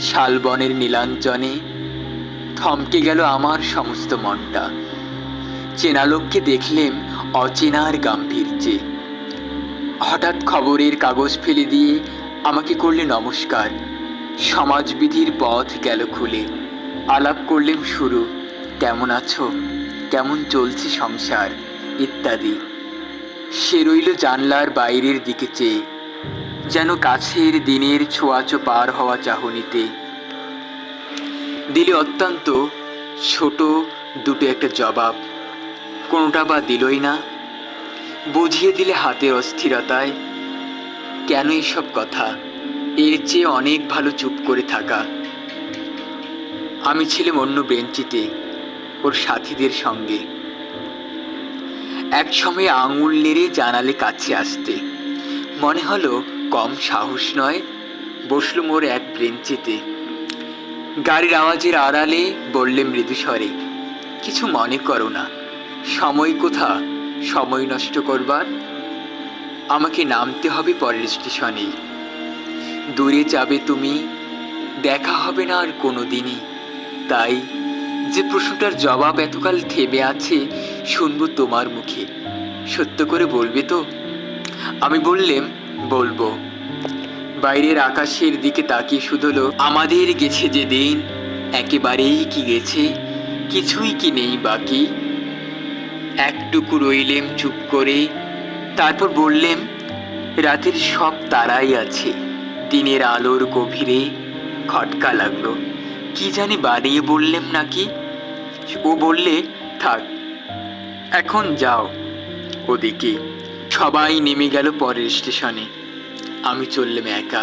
শালবনের নীলাঞ্জনে থমকে গেল আমার সমস্ত মনটা। চেনা লোককে দেখলেম অচেনার গাম্ভীর্যে। হঠাৎ খবরের কাগজ ফেলে দিয়ে আমাকে করলে নমস্কার। সমাজবিধির পথ গেল খুলে। আলাপ করলেম শুরু, কেমন আছো? কেমন চলছে সংসার? ইত্যাদি। সে রইল জানলার বাইরের দিকে চেয়ে। যেন কাছের দিনের ছোঁয়াচো পার হওয়া চাহনিতে। দিলে অত্যন্ত ছোট দুটো একটা জবাব। কোনোটা বা দিলই না। বুঝিয়ে দিলে হাতের অস্থিরতায়, কেন এসব কথা? এর চেয়ে অনেক ভালো চুপ করে থাকা। আমি ছিলাম অন্য বেঞ্চিতে, ওর সাথীদের সঙ্গে। এক সময় আঙুল নেড়ে জানালে কাছে আসতে। মনে হলো কম সাহস নয়, বসল মোর এক ব্রেঞ্চিতে। গাড়ির আওয়াজের আড়ালে বললে মৃদুস্বরে কিছু মনে করো না, সময় কোথা? সময় নষ্ট করবার? আমাকে নামতে হবে পরের স্টেশনে। দূরে যাবে তুমি, দেখা হবে না আর কোনো দিনই তাই যে প্রশ্নটার জবাব এতকাল থেমে আছে, শুনব তোমার মুখে। সত্য করে বলবে তো? আমি বললেম বলব। বাইরের আকাশের দিকে তাকিয়ে শুধলো আমাদের গেছে যে দিন, একেবারেই কি গেছে? কিছুই কি নেই বাকি? একটুকু রইলেম চুপ করে। তারপর বললেম, রাতের সব তারাই আছে। দিনের আলোর গভীরে খটকা লাগল। কি জানি বাড়িয়ে বললেম নাকি? ও বললে, থাক, এখন যাও ওদিকে। সবাই নেমে গেল পরের স্টেশনে। আমি চললাম একা।